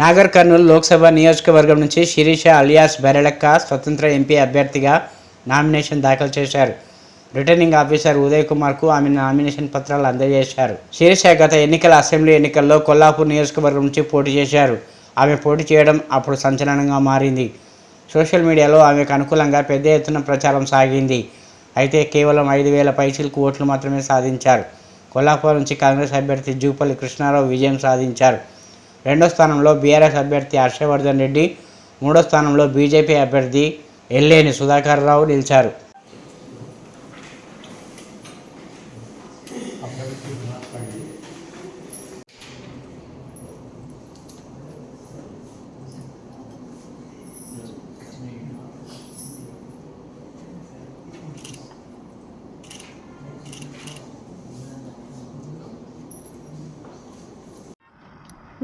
నాగర్ కర్నూలు లోక్సభ నియోజకవర్గం నుంచి శిరీష అలియాస్ బెరలక్క స్వతంత్ర ఎంపీ అభ్యర్థిగా నామినేషన్ దాఖలు చేశారు. రిటర్నింగ్ ఆఫీసర్ ఉదయ్ కుమార్కు ఆమె నామినేషన్ పత్రాలు అందజేశారు. శిరీష గత ఎన్నికల అసెంబ్లీ ఎన్నికల్లో కొల్లాపూర్ నియోజకవర్గం నుంచి పోటీ చేశారు. ఆమె పోటీ చేయడం అప్పుడు సంచలనంగా మారింది. సోషల్ మీడియాలో ఆమెకు అనుకూలంగా పెద్ద ఎత్తున ప్రచారం సాగింది. అయితే కేవలం ఐదు వేల పైసలకు ఓట్లు మాత్రమే సాధించారు. కొల్లాపూర్ నుంచి కాంగ్రెస్ అభ్యర్థి జూపల్లి కృష్ణారావు విజయం సాధించారు. రెండో స్థానంలో బీఆర్ఎస్ అభ్యర్థి హర్షవర్ధన్ రెడ్డి మూడో స్థానంలో బీజేపీ అభ్యర్థి ఎల్లేని సుధాకర్ రావు నిలిచారు.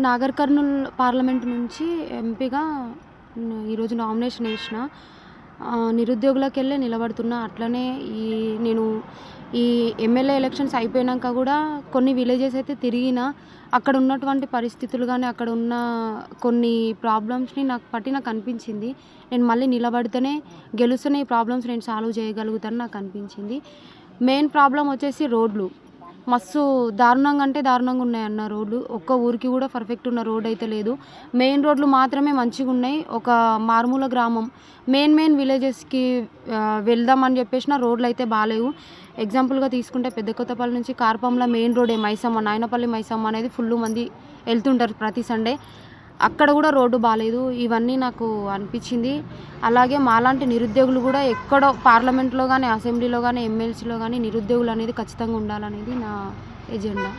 నాగర్ కర్నూల్ పార్లమెంట్ నుంచి ఎంపీగా ఈరోజు నామినేషన్ వేసిన నిరుద్యోగులకు వెళ్ళి నిలబడుతున్నా. అట్లనే ఈ నేను ఈ ఎమ్మెల్యే ఎలక్షన్స్ అయిపోయాక కూడా కొన్ని విలేజెస్ అయితే తిరిగిన అక్కడ ఉన్నటువంటి పరిస్థితులు కానీ అక్కడ ఉన్న కొన్ని ప్రాబ్లమ్స్ని నాకు పట్టి నాకు అనిపించింది. నేను మళ్ళీ నిలబడితేనే గెలుస్తూనే ఈ ప్రాబ్లమ్స్ నేను సాల్వ్ చేయగలుగుతాను నాకు అనిపించింది. మెయిన్ ప్రాబ్లం వచ్చేసి రోడ్లు. మస్తు దారుణంగా అంటే దారుణంగా ఉన్నాయి అన్న రోడ్లు. ఒక్క ఊరికి కూడా పర్ఫెక్ట్ ఉన్న రోడ్ అయితే లేదు. మెయిన్ రోడ్లు మాత్రమే మంచిగా ఉన్నాయి. ఒక మారుమూల గ్రామం. మెయిన్ మెయిన్ విలేజెస్కి వెళ్దామని చెప్పేసిన రోడ్లు అయితే బాగాలేవు. ఎగ్జాంపుల్గా తీసుకుంటే పెద్ద కొత్తపల్లి నుంచి కార్పంలో మెయిన్ రోడే మైసమ్మ నాయనపల్లి మైసమ్మ అనేది ఫుల్ మంది వెళ్తుంటారు ప్రతి సండే అక్కడ కూడా రోడ్డు బాగాలేదు ఇవన్నీ నాకు అనిపించింది. అలాగే మాలాంటి నిరుద్యోగులు కూడా ఎక్కడో పార్లమెంట్లో కానీ అసెంబ్లీలో కానీ ఎమ్మెల్సీలో కానీ నిరుద్యోగులు అనేది ఖచ్చితంగా ఉండాలనేది నా ఎజెండా.